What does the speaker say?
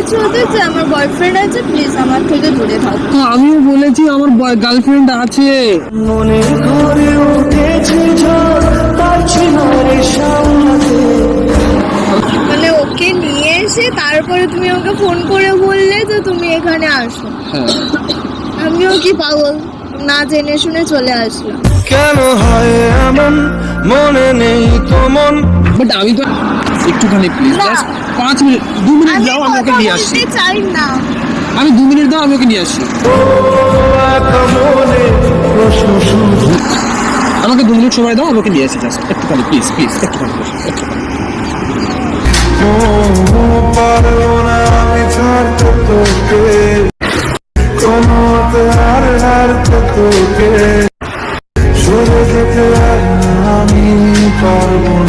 বলেছ ওদের যে আমার বয়ফ্রেন্ড আছে প্লিজ আমার থেকে দূরে থাকো। তো আমিও বলেছি আমার গার্লফ্রেন্ড আছে। মনে ঘরে উঠেছে ঝড় পারছি না রে সামলাতে। মানে ওকে নিয়ে এসে তারপরে তুমি ওকে ফোন করে বললে যে তুমি এখানে আসো। হ্যাঁ। আমিও কি পাগল? না জেনে শুনে চলে আসলাম। কেন হয় এমন? মনে নেই তো মন। বাট আমি তো একটুখানি প্লিজ জাস্ট পাঁচ মিনিট দু মিনিট দাও আমি ওকে নিয়ে আসি। আমি দু মিনিট দাও আমি ওকে নিয়ে আসি। আমাকে দু মিনিট সময় দাও আমি ওকে নিয়ে আসি জাস্ট একটুখানি প্লিজ প্লিজ একটুখানি আমি পারব।